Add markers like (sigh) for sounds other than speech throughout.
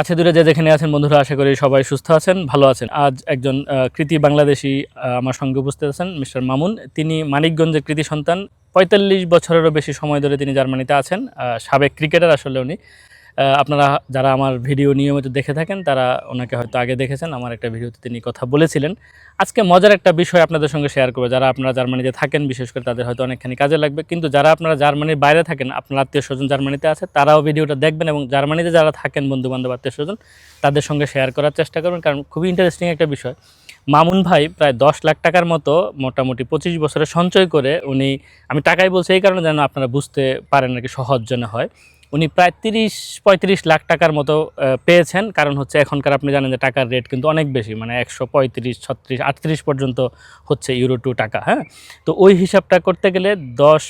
কাছে দূরে যে যেখানে আছেন বন্ধুরা, আশা করি সবাই সুস্থ আছেন, ভালো আছেন। আজ একজন কৃতি বাংলাদেশি আমার সঙ্গে উপস্থিত আছেন মিস্টার মামুন। তিনি মানিকগঞ্জের কৃতি সন্তান, পঁয়তাল্লিশ বছরেরও বেশি সময় ধরে তিনি জার্মানিতে আছেন সাবেক ক্রিকেটার আসলে উনি। আপনারা যারা আমার ভিডিও নিয়মিত দেখে থাকেন, তারা ওনাকে হয়তো আগে দেখেছেন, আমার একটা ভিডিওতে তিনি কথা বলেছিলেন। আজকে মজার একটা বিষয় আপনাদের সঙ্গে শেয়ার করব। যারা আপনারা জার্মানিতে থাকেন, বিশেষ করে তাদের হয়তো অনেকখানি কাজে লাগবে। কিন্তু যারা আপনারা জার্মানির বাইরে থাকেন, আপনার আত্মীয় স্বজন জার্মানিতে আছে, তারাও ভিডিওটা দেখবেন এবং জার্মানিতে যারা থাকেন বন্ধু বান্ধব আত্মীয় স্বজন, তাদের সঙ্গে শেয়ার করার চেষ্টা করবেন। কারণ খুবই ইন্টারেস্টিং একটা বিষয়। মামুন ভাই প্রায় দশ লাখ টাকার মতো মোটামুটি পঁচিশ বছরে সঞ্চয় করে উনি, আমি টাকাই বলছি এই কারণে যেন আপনারা বুঝতে পারেন নাকি সহজ জন্য হয়। উনি প্রায় তিরিশ, পঁয়ত্রিশ লাখ টাকার মতো পেয়েছেন। কারণ হচ্ছে এখনকার আপনি জানেন যে টাকার রেট কিন্তু অনেক বেশি। মানে একশো পঁয়ত্রিশ, ছত্রিশ, আটত্রিশ পর্যন্ত হচ্ছে ইউরো টু টাকা হ্যাঁ? তো ওই হিসাবটা করতে গেলে দশ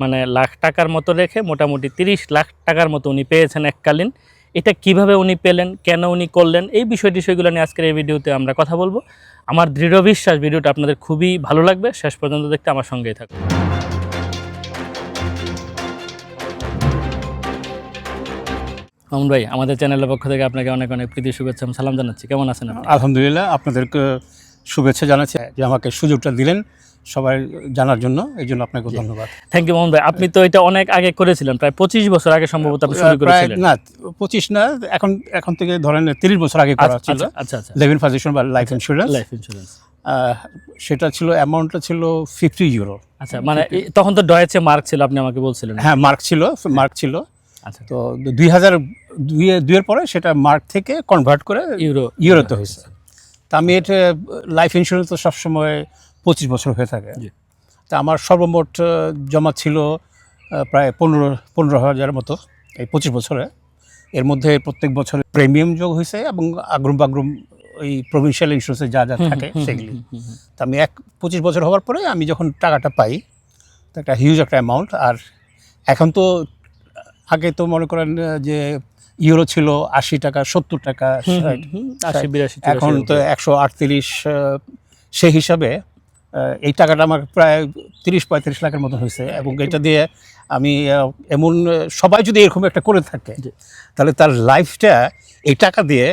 মানে লাখ টাকার মতো রেখে মোটামুটি তিরিশ লাখ টাকার মতো উনি পেয়েছেন এককালীন। এটা কীভাবে উনি পেলেন, কেন উনি করলেন, এই বিষয় টিষয়গুলো নিয়ে আজকের এই ভিডিওতে আমরা কথা বলব। আমার দৃঢ় বিশ্বাস, ভিডিওটা আপনাদের খুবই ভালো লাগবে। শেষ পর্যন্ত দেখতে আমার সঙ্গেই থাকুন। মামুন ভাই আমাদের চ্যানেলের পক্ষ থেকে আপনাকে অনেক অনেক প্রীতি শুভেচ্ছা এবং সালাম জানাচ্ছি। কেমন আছেন আলহামদুলিল্লাহ আপনাদেরকে শুভেচ্ছা জানাচ্ছি যে আমাকে সুযোগটা দিলেন সবাই জানার জন্য এই জন্য আপনাকে ধন্যবাদ। থ্যাংক ইউ মোহন ভাই। আপনি তো এটা অনেক আগে করেছিলেন প্রায় পঁচিশ বছর আগে সম্ভবত আপনি শুরু করেছিলেন। না পঁচিশ না এখন এখন থেকে ধরেন তিরিশ বছর আগে করা আচ্ছা ছিল। আচ্ছা, আচ্ছা আচ্ছা। লেভেন ফাউন্ডেশন বা লাইফ ইন্স্যুরেন্স লাইফ ইন্স্যুরেন্স সেটা ছিল অ্যামাউন্টটা ছিল ফিফটি ইউরো আচ্ছা মানে তখন তো ডয়েচে মার্ক ছিল আপনি আমাকে বলছিলেন। হ্যাঁ মার্ক ছিল মার্ক ছিল। আচ্ছা। তো দুই হাজার দুই দুইয়ের পরে সেটা মার্ক থেকে কনভার্ট করে ইউরো ইউরোতে হয়েছে। তা আমি এটা লাইফ ইন্স্যুরেন্স তো সবসময় পঁচিশ বছর হয়ে থাকে। তা আমার সর্বমোট জমা ছিল প্রায় পনেরো পনেরো হাজার মতো এই পঁচিশ বছরে। এর মধ্যে প্রত্যেক বছর প্রিমিয়াম যোগ হয়েছে এবং আগ্রুম বাগ্রুম ওই প্রভিন্সিয়াল ইন্স্যুরেন্সে যা যা থাকে সেগুলি। তা আমি এক পঁচিশ বছর হওয়ার পরে আমি যখন টাকাটা পাই তো একটা হিউজ একটা অ্যামাউন্ট আর এখন তো আগে তো মনে করেন যে ইউরো ছিল আশি টাকা সত্তর টাকা আশি বিরাশি এখন তো একশো আটত্রিশ সেই হিসাবে এই টাকাটা আমার প্রায় তিরিশ পঁয়ত্রিশ লাখের মতো হয়েছে এবং এটা দিয়ে আমি এমন সবাই যদি এরকম একটা করে থাকে। তাহলে তার লাইফটা এই টাকা দিয়ে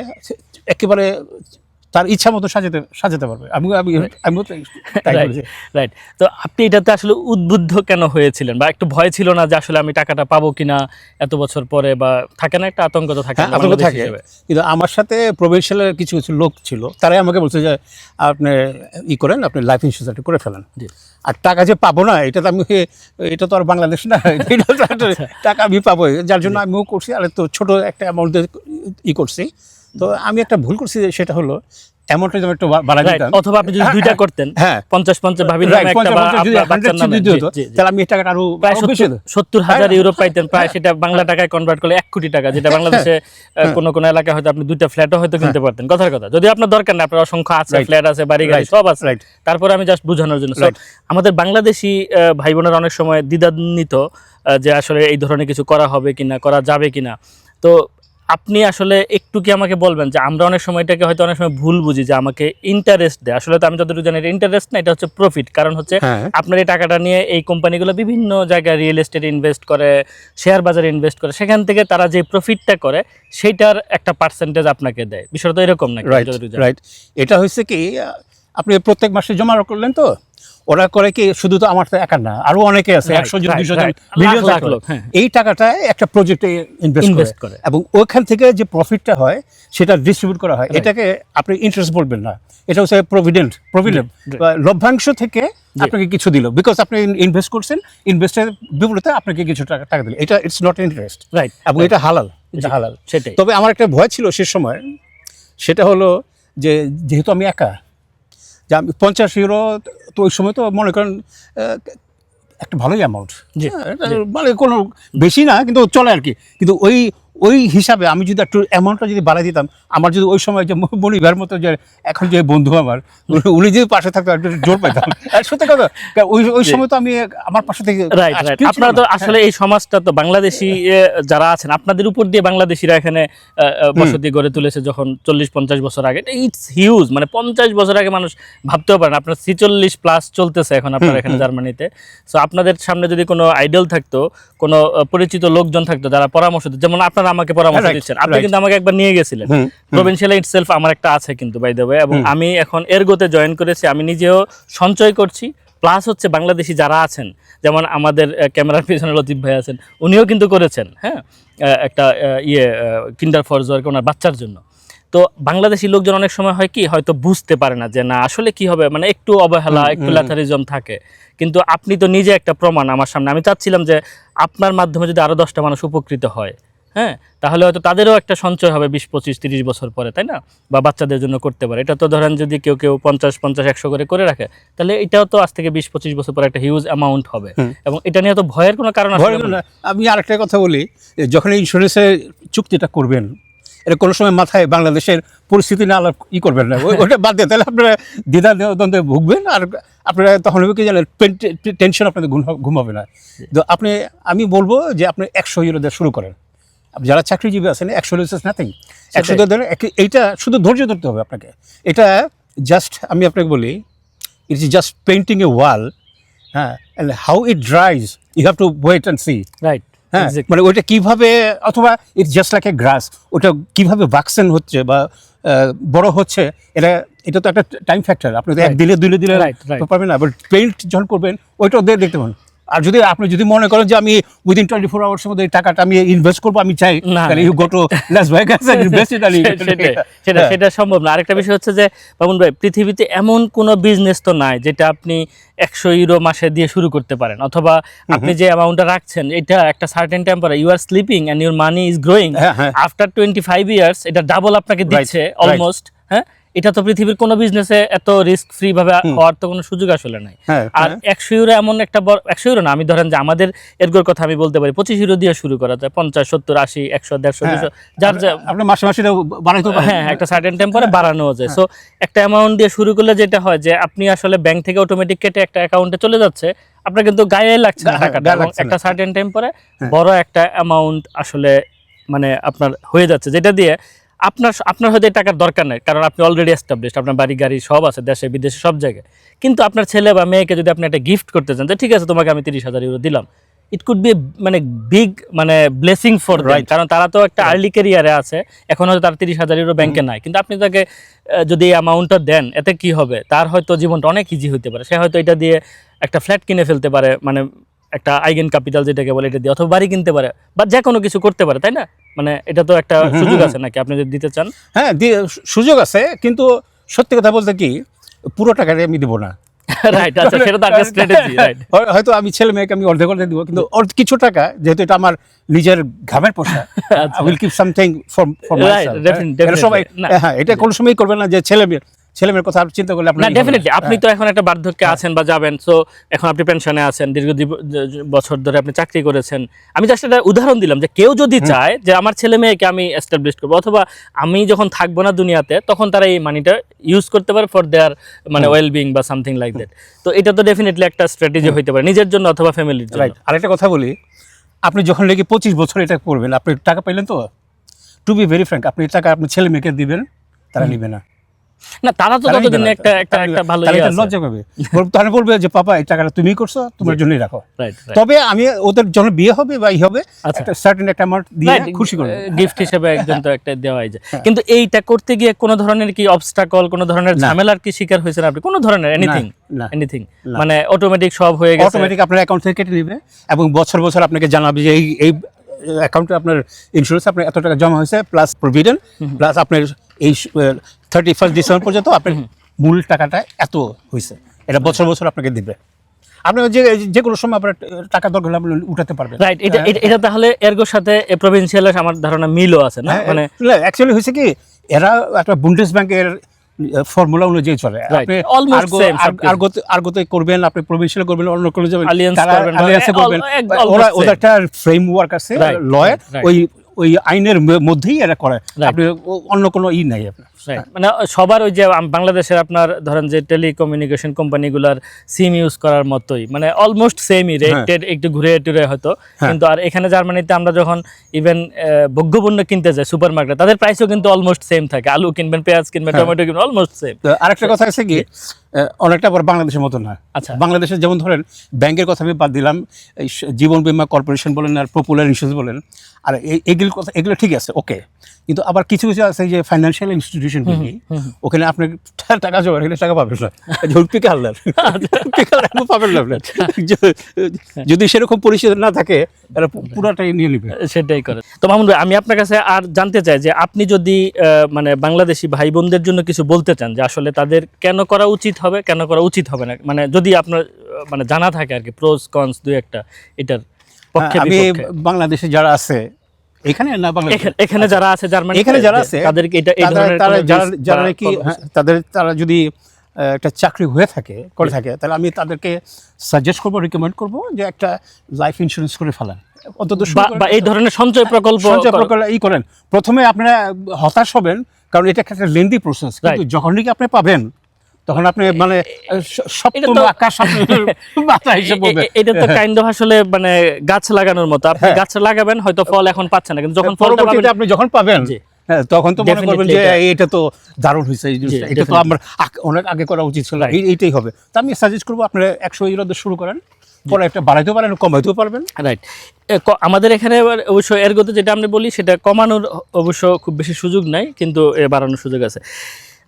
একেবারে তার ইচ্ছা মতো সাজাতে সাজাতে পারবে। আমি আমি রাইট তো আপনি এটাতে আসলে উদ্বুদ্ধ কেন হয়েছিলেন? বা একটু ভয় ছিল না যে আসলে আমি টাকাটা পাবো কিনা এত বছর পরে? বা থাকে না একটা আতঙ্ক তো থাকে হ্যাঁ আতঙ্ক থাকে। কিন্তু আমার সাথে প্রভিন্সিয়ালের কিছু কিছু লোক ছিল তারাই আমাকে বলছে যে আপনি ই করেন আপনি লাইফ ইন্স্যুরেন্সটা করে ফেলেন। আর টাকা যে পাবো না এটা তো আমি এটা তো আর বাংলাদেশ না। (laughs) আচ্ছা। টাকা আমি পাবো যার জন্য আমিও করছি। আর তো ছোট একটা অ্যামাউন্ট ই করছি। তো আমি একটা ভুল করছি সেটা হলো অ্যামাউন্টটা যেমন একটু বা- বাড়াই দিতাম। অথবা আপনি যদি হ্যাঁ, দুইটা হ্যাঁ, করতেন হ্যাঁ। পঞ্চাশ পঞ্চাশ ভাবির Right, নামে একটা পঞ্চাশ বা বছর যদি আপনার বাচ্চার 100 নামে। যদি জি, হতো, জি, জি। তাহলে আমি টাকাটা আরও প্রায় সত্তর- হাজার হ্যাঁ, ইউরো পাইতেন প্রায় সেটা বাংলা টাকায় কনভার্ট করলে এক কোটি টাকা যেটা বাংলাদেশে কোনো কোনো এলাকায় হয়তো আপনি দুইটা ফ্ল্যাটও হয়তো কিনতে পারতেন কথার কথা। যদি আপনার দরকার না আপনার অসংখ্য আছে ফ্ল্যাট আছে বাড়ি গাড়ি সব আছে। তারপরে আমি জাস্ট বোঝানোর জন্য আমাদের বাংলাদেশি আহ, ভাই বোনেরা অনেক সময় দ্বিধান্বিত যে আসলে এই ধরনের কিছু করা হবে কিনা করা যাবে কিনা। তো আপনি আসলে একটু কি আমাকে বলবেন যে আমরা অনেক সময় এটাকে হয়তো অনেক সময় ভুল বুঝি যে আমাকে ইন্টারেস্ট দেয়। আসলে তো আমি যতটুকু জানি ইন্টারেস্ট না এটা হচ্ছে প্রফিট কারণ হচ্ছে হ্যাঁ। আপনার এই টাকাটা নিয়ে এই কোম্পানিগুলো বিভিন্ন জায়গায় রিয়েল এস্টেট ইনভেস্ট করে শেয়ার বাজারে ইনভেস্ট করে সেখান থেকে তারা যে প্রফিটটা করে সেইটার একটা পার্সেন্টেজ আপনাকে দেয়। বিষয়টা এরকম নাকি? রাইট রাইট এটা হচ্ছে কি আপনি প্রত্যেক মাসে জমা করলেন তো? ওরা করে কি শুধু তো আমার তো একার না আরও অনেকে আছে একশো জন দুশো জন লোক, হ্যাঁ। এই টাকাটা একটা প্রজেক্টে ইনভেস্ট করে। করে। এবং ওখান থেকে যে প্রফিটটা হয় সেটা ডিস্ট্রিবিউট করা হয়। এটাকে আপনি ইন্টারেস্ট বলবেন না। এটা হচ্ছে প্রভিডেন্ট প্রভিডেন্ট লভ্যাংশ থেকে আপনাকে কিছু দিল। বিকজ আপনি ইনভেস্ট করছেন ইনভেস্টের বিপরীতে আপনাকে কিছু টাকা টাকা দিল। এটা ইটস নট ইন্টারেস্ট রাইট এবং এটা হালাল এটা হালাল। সেটাই। তবে আমার একটা ভয় ছিল সে সময় সেটা হলো যে যেহেতু আমি একা যে আমি পঞ্চাশ ইউরো তো ওই সময় তো মনে করেন একটা ভালোই অ্যামাউন্ট মানে কোনো বেশি না কিন্তু চলে আর কি। কিন্তু ওই ওই হিসাবে আমি যদি একটু অ্যামাউন্টটা যদি বাড়াই দিতাম আমার যদি ওই সময় যে মনিবার মতো যে এখন যে বন্ধু আমার উনি- যদি পাশে থাকতো একটু জোর পাইতাম। (laughs) সত্যি কথা ওই ওই সময় তো আমি আমার পাশে থেকে আপনারা তো আসলে এই সমাজটা তো বাংলাদেশি যারা আছেন আপনাদের উপর দিয়ে বাংলাদেশিরা এখানে বসতি গড়ে তুলেছে যখন চল্লিশ পঞ্চাশ বছর আগে। ইটস হিউজ মানে পঞ্চাশ বছর আগে মানুষ ভাবতেও পারেন আপনার ছিচল্লিশ প্লাস চলতেছে এখন আপনার এখানে জার্মানিতে। সো আপনাদের সামনে যদি কোনো আইডল থাকতো কোনো পরিচিত লোকজন থাকতো যারা পরামর্শ দিত যেমন আপনারা আমাকে পরামর্শ দিচ্ছেন। আপনি কিন্তু আমাকে একবার নিয়ে গেছিলেন। প্রভিনশিয়াল ইটসেলফ আমার একটা আছে কিন্তু বাই দ্য ওয়ে এবং আমি এখন এরগোতে জয়েন করেছি। আমি নিজেও সঞ্চয় করছি। প্লাস হচ্ছে বাংলাদেশি যারা আছেন যেমন আমাদের ক্যামেরার পিছনে লতিফ ভাই আছেন উনিও কিন্তু করেছেন হ্যাঁ? একটা ইয়ে কিন্ডার ফর জোয়ার ওনার বাচ্চার জন্য। তো বাংলাদেশি লোকজন অনেক সময় হয় কি হয়তো বুঝতে পারে না যে না আসলে কি হবে? মানে একটু অবহেলা একটু ল্যাথারিজম থাকে। কিন্তু আপনি তো নিজে একটা প্রমাণ আমার সামনে। আমি চাচ্ছিলাম যে আপনার মাধ্যমে যদি আরও দশটা মানুষ উপকৃত হয় হ্যাঁ তাহলে হয়তো তাদেরও একটা সঞ্চয় হবে বিশ পঁচিশ তিরিশ বছর পরে তাই না? বা বাচ্চাদের জন্য করতে পারে। এটা তো ধরেন যদি কেউ কেউ পঞ্চাশ পঞ্চাশ একশো করে করে রাখে তাহলে এটাও তো আজ থেকে বিশ পঁচিশ বছর পরে একটা হিউজ অ্যামাউন্ট হবে। এবং এটা নিয়ে তো ভয়ের কোনো কারণ আমি আরেকটা কথা বলি যখন ইন্স্যুরেন্সের চুক্তিটা করবেন এটা কোনো সময় মাথায় বাংলাদেশের পরিস্থিতি না আলাপ ই করবেন না। ওটা বাদ দিয়ে তাহলে আপনারা দ্বিধা দ্বন্দ্বে ভুগবেন আর আপনারা তখন হবে কি জানেন টেনশন আপনাদের ঘুমাবে না। তো আপনি আমি বলব যে আপনি একশো ইউরো দিয়ে শুরু করেন। যারা চাকরিজীবী আছেন একশো ইউরো নাথিং একশো ধরেন এইটা শুধু ধৈর্য ধরতে হবে আপনাকে। এটা জাস্ট আমি আপনাকে বলি it is just painting a wall হ্যাঁ how it dries you have to wait and see right হ্যাঁ মানে ওইটা কীভাবে অথবা ইট জাস্ট লাইক এ গ্রাস ওটা কীভাবে ভ্যাকসিন হচ্ছে বা বড় হচ্ছে এটা এটা তো একটা টাইম ফ্যাক্টর আপনি তো এক. দিলে দুলে দিলে. পারবেন না বাট পেইন্ট যখন করবেন ওইটাও দিয়ে দেখতে পাবেন আর যদি আপনি যদি মনে করেন যে আমি উইদিন টোয়েন্টি ফোর আওয়ার্সের মধ্যে টাকাটা আমি ইনভেস্ট করব আমি চাই না, তাহলে you go to Las Vegas invest it সেটা হ্যাঁ। সেটা সম্ভব না। আরেকটা বিষয় হচ্ছে যে বাবুন ভাই পৃথিবীতে এমন কোনো বিজনেস তো নাই যেটা আপনি একশো ইউরো মাসে দিয়ে শুরু করতে পারেন। অথবা আপনি যে অ্যামাউন্টটা রাখছেন এটা একটা certain টেম্পারে you are sleeping and your money is growing. After twenty five years এটা ডাবল আপনাকে দিচ্ছে অলমোস্ট হ্যাঁ? এটা তো পৃথিবীর কোনো বিজনেসে এত রিস্ক ফ্রি ভাবে হওয়ার তো কোনো সুযোগ আসলে নাই। হ্যাঁ, আর হ্যাঁ। একশো ইউরো এমন একটা একশো ইউরো না আমি ধরেন যে আমাদের এরগোর কথা আমি বলতে পারি পঁচিশ ইউরো দিয়ে শুরু করা যায় পঞ্চাশ সত্তর আশি একশো দেড়শো হ্যাঁ। দুশো যার যা আপনি মাসে মাসে বাড়াইতে হ্যাঁ একটা সার্টেন টেম্পারে বাড়ানো যায়। সো একটা অ্যামাউন্ট দিয়ে শুরু করলে যেটা হয় যে আপনি আসলে ব্যাংক থেকে অটোমেটিক কেটে একটা অ্যাকাউন্টে চলে যাচ্ছে আপনার কিন্তু গায়ে লাগছে না টাকাটা এবং একটা সার্টেন টেম্পারে হ্যাঁ। বড় একটা অ্যামাউন্ট আসলে মানে আপনার হয়ে যাচ্ছে যেটা দিয়ে আপনার আপনার হয়তো টাকার দরকার নেই কারণ আপনি অলরেডি এস্টাবলিশড আপনার বাড়ি গাড়ি সব আছে দেশে বিদেশে সব জায়গায়। কিন্তু আপনার ছেলে বা মেয়েকে যদি আপনি একটা গিফট করতে চান যে ঠিক আছে তোমাকে আমি তিরিশ হাজার ইউরো দিলাম ইট কুড বি মানে বিগ মানে ব্লেসিং ফর রাইট কারণ তারা তো একটা আর্লি ক্যারিয়ারে আছে এখন হয়তো তার তিরিশ হাজার ইউরো ব্যাংকে নাই। কিন্তু আপনি তাকে যদি এই অ্যামাউন্টটা দেন এতে কি হবে? তার হয়তো জীবনটা অনেক ইজি হতে পারে। সে হয়তো এটা দিয়ে একটা ফ্ল্যাট কিনে ফেলতে পারে মানে একটা আইগেন ক্যাপিটাল যেটাকে বলে এটা দিয়ে অথবা বাড়ি কিনতে পারে বা যে কোনো কিছু করতে পারে তাই না? মানে এটা তো একটা সুযোগ আছে নাকি? আপনি যদি দিতে চান। হ্যাঁ সুযোগ আছে কিন্তু সত্যি কথা বলতে কি পুরো টাকাটা আমি দেবো না। (laughs) রাইট আচ্ছা সেটা তো একটা স্ট্র্যাটেজি (laughs) রাইট হয়তো আমি ছেলে মেয়েকে আমি অর্ধেক অর্ধেক দিব কিন্তু অর্ধ কিছু টাকা যেহেতু এটা আমার নিজের ঘামের পোশাক I will keep something for for. সবাই হ্যাঁ এটা কোনো সময়ই করবে না যে ছেলে মেয়ের ছেলে মেয়ের কথা চিন্তা করলে আপনার ডেফিনেটলি আপনি তো এখন একটা বার্ধক্যে আছেন বা যাবেন সো এখন আপনি পেনশনে আছেন দীর্ঘ বছর ধরে আপনি চাকরি করেছেন। আমি জাস্ট একটা উদাহরণ দিলাম যে কেউ যদি চায় যে আমার ছেলে মেয়েকে আমি এস্টাবলিশ করব অথবা আমি যখন থাকব না দুনিয়াতে তখন তারা এই মানিটা ইউজ করতে পারে ফর দেয়ার মানে well being something like that তো এটা তো ডেফিনেটলি একটা স্ট্র্যাটেজি হইতে পারে নিজের জন্য অথবা ফ্যামিলির জন্য। আরেকটা কথা বলি আপনি যখন লেগে পঁচিশ বছর এটা করবেন আপনি টাকা পাইলেন তো? টু বি ভেরি ফ্র্যাঙ্ক আপনি টাকা আপনার ছেলে মেয়েকে দিবেন তারা নিবে না। না তারা তো ততদিন একটা একটা একটা ভালো ইয়ে লজ্জা পাবে বলবে যে পাপা এই টাকাটা তুমি করছ তোমার জন্যই রাখো। তবে আমি ওদের জন্য বিয়ে হবে বা ই হবে আচ্ছা। একটা সার্টেন একটা অ্যামাউন্ট দিয়ে খুশি করবে। গিফট হিসেবে একজন তো একটা দেওয়াই যায়। কিন্তু এইটা করতে গিয়ে কোনো ধরনের কি অবস্টাকল কোনো ধরনের ঝামেলার কি শিকার হয়েছেন আপনি? কোনো ধরনের এনিথিং এনিথিং মানে অটোমেটিক সব হয়ে গেছে। অটোমেটিক আপনার অ্যাকাউন্ট থেকে কেটে নেবে এবং বছর বছর আপনাকে জানাবে যে এই এই অ্যাকাউন্টে আপনার ইন্স্যুরেন্স আপনার এত টাকা জমা হয়েছে প্লাস প্রভিডেন্ট প্লাস আপনার এই থার্টি ফার্স্ট ডিসেম্বর পর্যন্ত আপনার মূল টাকাটা এত হয়েছে এটা বছর বছর আপনাকে দিবে। আপনি যে যে কোনো সময় আপনার টাকা দরকার হলে আপনি উঠাতে পারবেন। রাইট এটা এটা- এটা তাহলে এরগোর সাথে প্রভিনশিয়ালের আমার ধারণা মিলও আছে না? হ্যাঁ, মানে অ্যাকচুয়ালি হয়েছে কি এরা একটা বুন্ডেস ব্যাংকের ফর্মুলা অনুযায়ী চলে. আপনি। আর্গোতে আর্গোতে করবেন আপনি প্রভিনশিয়াল করবেন অন্য করে যাবেন করবেন। ওরা. ওদের একটা ফ্রেমওয়ার্ক আছে লয়ের. ওই ওই আইনের মধ্যেই এরা করে। আপনি অন্য কোনো ই নাই আপনার। মানে সবার ওই যে বাংলাদেশের আপনার ধরেন যে টেলিকমিউনিকেশন কোম্পানিগুলোর সিম ইউজ করার মতোই মানে অলমোস্ট সেমই রেটেড একটু ঘুরে টুরে হয়তো। কিন্তু আর এখানে জার্মানিতে আমরা যখন ইভেন ভোগ্যপণ্য কিনতে যাই সুপার মার্কেটে তাদের প্রাইসও কিন্তু অলমোস্ট সেম থাকে। আলু কিনবেন পেঁয়াজ কিনবেন টমেটো কিনবেন অলমোস্ট সেম আরেকটা কথা আছে কি? অনেকটা আবার বাংলাদেশের মতো না আচ্ছা। বাংলাদেশে যেমন ধরেন ব্যাংকের কথা আমি বাদ দিলাম এই জীবন বীমা কর্পোরেশন বলেন আর পপুলার ইন্স্যুরেন্স বলেন আর এই- এগুলো কথা এগুলো ঠিক আছে ওকে কিন্তু আবার কিছু কিছু আছে যে ফাইন্যান্সিয়াল হুম। ওখানে আপনি টাকা জমা রাখলে টাকা পাবেন না। পিকে হালদার পিকে হালদার পাবেন না যদি সেরকম পরিষেবা না থাকে তাহলে পুরাটাই নিয়ে নেবে। সেটাই করে। তো মামুন ভাই আমি আপনার কাছে আর জানতে চাই যে আপনি যদি মানে বাংলাদেশি ভাই বোনদের জন্য কিছু বলতে চান যে আসলে তাদের কেন করা উচিত হবে কেন করা উচিত হবে না? মানে যদি আপনার মানে জানা থাকে আর কি প্রোস কনস দুই একটা এটার পক্ষে আমি বাংলাদেশে যারা আছে এখানে না বাংলাদেশে? এখানে- যারা আছে জার্মানি এখানে যারা আছে, তাদেরকে এটা এই ধরনের তারা যারা যারা নাকি হ্যাঁ, তাদের তারা যদি একটা চাকরি হয়ে থাকে করে থাকে তাহলে আমি তাদেরকে সাজেস্ট করব রিকমেন্ড করব যে একটা লাইফ ইন্স্যুরেন্স করে ফেলান। অন্তত বা- এই ধরনের সঞ্চয় প্রকল্প সঞ্চয় প্রকল্প ই করেন। প্রথমে আপনারা হতাশ হবেন কারণ এটা একটা লেন্দি প্রসেস কিন্তু যখন নাকি আপনি পাবেন তখন আপনি মানে সপ্তম আকাশ হিসেবে এটা তো কাইন্ড (laughs) অফ আসলে মানে গাছ লাগানোর মতো। আপনি হ্যাঁ। গাছ লাগাবেন হয়তো ফল এখন পাচ্ছেন না কিন্তু যখন পাবেন আপনি যখন পাবেন হ্যাঁ তখন তো মনে করবেন যে এটা- তো দারুণ হয়েছে। এটা তো আমার অনেক আগে করা উচিত ছিল। এইটাই হবে। তা আমি সাজেস্ট করব আপনারা একশো ইউরোদের শুরু করেন। পরে একটা বাড়াইতেও পারেন কমাইতেও পারবেন। রাইট আমাদের এখানে এবার অবশ্য এরগোতে যেটা আমরা বলি সেটা কমানোর অবশ্য খুব বেশি সুযোগ নাই কিন্তু এ বাড়ানোর সুযোগ আছে।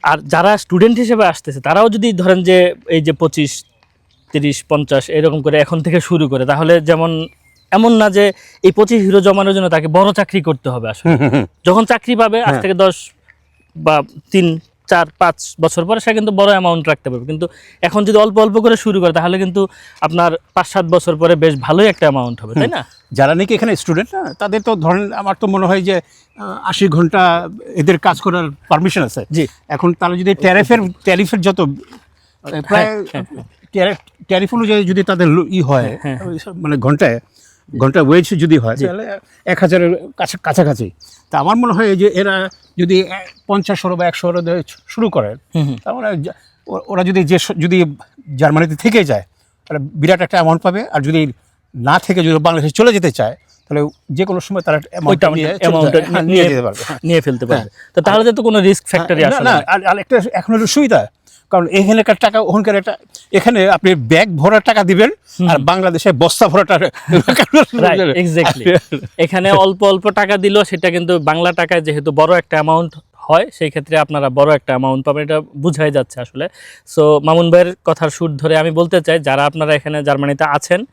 আর যারা স্টুডেন্ট হিসেবে আসতেছে তারাও যদি ধরেন যে এই যে পঁচিশ তিরিশ পঞ্চাশ এরকম করে এখন থেকে শুরু করে তাহলে যেমন এমন না যে এই পঁচিশ হিরো জমানোর জন্য তাকে বড় চাকরি করতে হবে আসলে (laughs) যখন চাকরি পাবে আজ হ্যাঁ। থেকে দশ বা তিন চার পাঁচ বছর পরে সে কিন্তু বড় অ্যামাউন্ট রাখতে পারবে। কিন্তু এখন যদি অল্প অল্প করে শুরু করে তাহলে কিন্তু আপনার পাঁচ সাত বছর পরে বেশ ভালোই একটা অ্যামাউন্ট হবে তাই না? যারা নাকি এখানে স্টুডেন্ট না তাদের তো ধরেন আমার তো মনে হয় যে আশি ঘণ্টা এদের কাজ করার পারমিশন আছে। জি। এখন তারা যদি ট্যারিফের ট্যারিফের যত প্রায় ট্যারিফ অনুযায়ী যদি তাদের ই হয় হ্যাঁ, মানে ঘন্টায় ঘণ্টা ওয়েজ যদি হয় তাহলে এক হাজারের কাছে কাছাকাছি। তা আমার মনে হয় যে এরা যদি এ- পঞ্চাশ সরো বা একশো দিয়ে শুরু করে মানে ও- ওরা যদি যে যদি জার্মানিতে থেকে যায় তাহলে বিরাট একটা অ্যামাউন্ট পাবে আর যদি না থেকে যদি বাংলাদেশে চলে যেতে চায় তাহলে যে কোনো সময় তারা নিয়ে। হ্যাঁ, নিয়ে যেতে পারবে হ্যাঁ। নিয়ে ফেলতে পারবে তো তাহলে তো কোনো রিস্ক ফ্যাক্টরি না না। আর আর একটা এখন হলো সুবিধা কারণ এখানকার টাকা ওখানকার একটা এখানে আপনি ব্যাগ ভরা টাকা দিবেন আর বাংলাদেশে বস্তা ভরা টাকা (laughs) এখানে অল্প অল্প টাকা দিল সেটা কিন্তু বাংলা টাকায় যেহেতু বড় একটা অ্যামাউন্ট হয় সেই ক্ষেত্রে আপনারা বড় একটা অ্যামাউন্ট পাবেন এটা বুঝাই যাচ্ছে আসলে। সো মামুন ভাইয়ের কথার সুর ধরে আমি বলতে চাই যারা আপনারা এখানে জার্মানিতে আছেন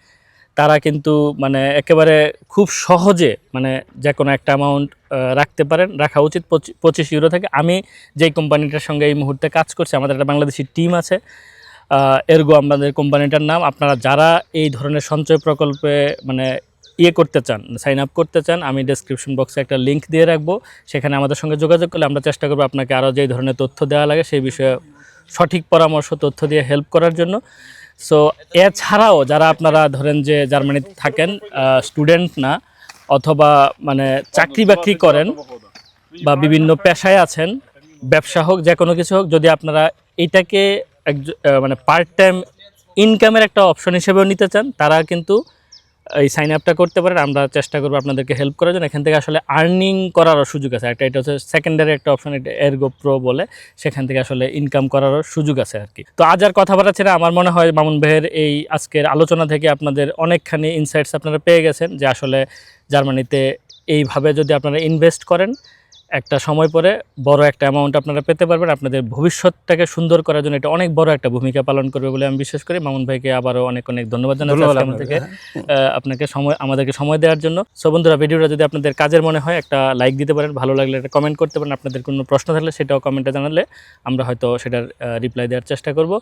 তারা কিন্তু মানে একেবারে খুব সহজে মানে যে কোনো একটা অ্যামাউন্ট রাখতে পারেন, রাখা উচিত পঁচি- পঁচিশ ইউরো থেকে। আমি যেই কোম্পানিটার সঙ্গে এই মুহূর্তে কাজ করছি, আমাদের একটা বাংলাদেশি টিম আছে এরগো আমাদের কোম্পানিটার নাম। আপনারা যারা এই ধরনের সঞ্চয় প্রকল্পে মানে ইয়ে করতে চান সাইন আপ করতে চান, আমি ডেসক্রিপশন বক্সে একটা লিঙ্ক দিয়ে রাখব। সেখানে আমাদের সঙ্গে যোগাযোগ করলে আমরা চেষ্টা করব আপনাকে আরও যেই ধরনের তথ্য দেওয়া লাগে, সেই বিষয়ে সঠিক পরামর্শ, তথ্য দিয়ে হেল্প করার জন্য। সো এছাড়াও যারা আপনারা ধরেন যে জার্মানিতে থাকেন স্টুডেন্ট না, অথবা মানে চাকরি বাকরি করেন বা বিভিন্ন পেশায় আছেন, ব্যবসা হোক, যে কোনো কিছু হোক, যদি আপনারা এটাকে এক মানে পার্ট টাইম ইনকামের একটা অপশন হিসেবেও নিতে চান, তারা কিন্তু এই সাইন আপটা করতে পারেন, আমরা চেষ্টা করব আপনাদেরকে হেল্প করার জন্য। এখান থেকে আসলে আর্নিং করারও সুযোগ আছে। একটা, এটা হচ্ছে সেকেন্ডারি একটা অপশন এটা এরগো প্রো বলে। সেখান থেকে আসলে ইনকাম করারও সুযোগ আছে আর কি। তো আজ আর কথা বাড়াচ্ছি না। আমার মনে হয় মামুন ভাইয়ের এই আজকের আলোচনা থেকে আপনাদের অনেকখানি ইনসাইটস আপনারা পেয়ে গেছেন যে আসলে জার্মানিতে এইভাবে যদি আপনারা ইনভেস্ট করেন একটা সময় পরে বড় একটা অ্যামাউন্ট আপনারা পেতে পারবেন। আপনাদের ভবিষ্যৎটাকে সুন্দর করার জন্য এটা অনেক বড় একটা ভূমিকা পালন করবে বলে আমি বিশ্বাস করি। মামুন ভাইকে আবারও অনেক অনেক ধন্যবাদ জানাচ্ছি। থেকে আহ, আপনাকে সময় আমাদেরকে সময় দেওয়ার জন্য। সো বন্ধুরা ভিডিওটা যদি আপনাদের কাজের মনে হয় একটা লাইক দিতে পারেন ভালো লাগলে একটা কমেন্ট করতে পারেন। আপনাদের কোনো প্রশ্ন থাকলে সেটাও কমেন্টে জানালে আমরা হয়তো সেটার রিপ্লাই দেওয়ার চেষ্টা করব।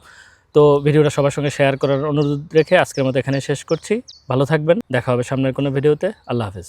তো ভিডিওটা সবার সঙ্গে শেয়ার করার অনুরোধ রেখে আজকের মতো এখানে শেষ করছি। ভালো থাকবেন। দেখা হবে সামনের কোনো ভিডিওতে। আল্লাহ হাফেজ।